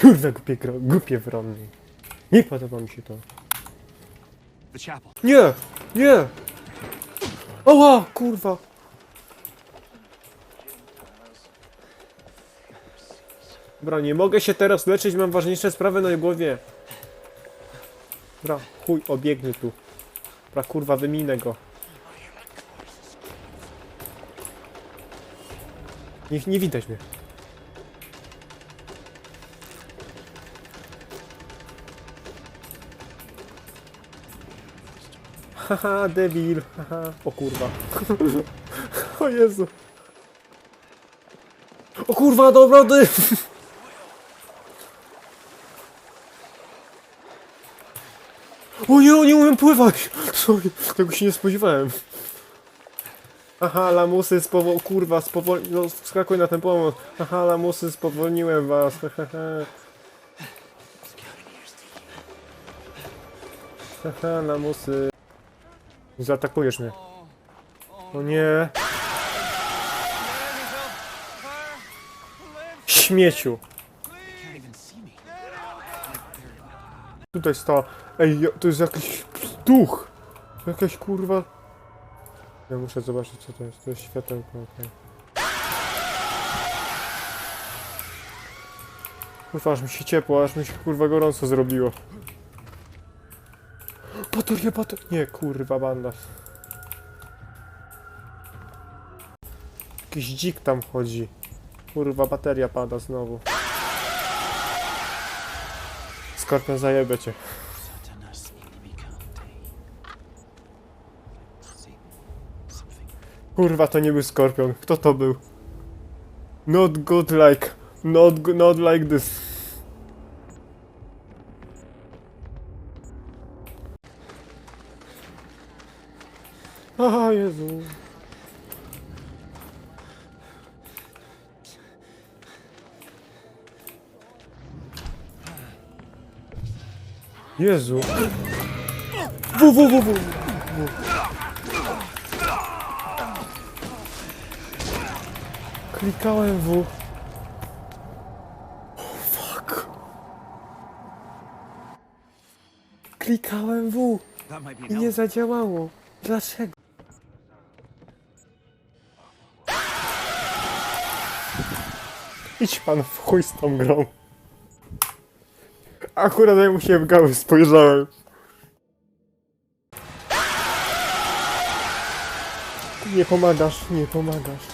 Kurwa, głupie, gro- głupie wrony. Nie podoba mi się to. The chapel. Nie! Nie! Oła! Kurwa! Dobra, nie mogę się teraz leczyć, mam ważniejsze sprawy na głowie. Dobra, chuj, obiegnę tu. Dobra, kurwa, wyminę go. Niech nie widać mnie. Haha, debil. Haha. O kurwa. O Jezu. O kurwa, dobra, ty. O nie, o nie umiem pływać. Sorry, tego się nie spodziewałem. Aha, lamusy spowol... Kurwa, spowol... No, wskakuj na ten pomoc. Aha, lamusy, spowolniłem was. Haha, lamusy. Zaatakujesz mnie. O nie. Śmieciu. Tutaj sta. Ej, to jest jakiś duch. Jakaś kurwa. Ja muszę zobaczyć co to jest. To jest światełko, okej. Kurwa, aż mi się ciepło, aż mi się kurwa gorąco zrobiło. Bateria, bateria. Nie, kurwa, bandaż. Jakiś dzik tam chodzi. Kurwa, bateria pada znowu. Skorpion zajebie cię. Kurwa, to nie był skorpion. Kto to był? Not good like. Not, not like this. Aha, Jezu. Jezu. Wu, wu, wu, wu. Klikałem W. Oh, fuck. Klikałem W i nie zadziałało. Dlaczego? Idź pan w chuj z tą grą. Akurat jak mu się w gały spojrzałem. Nie pomagasz, nie pomagasz.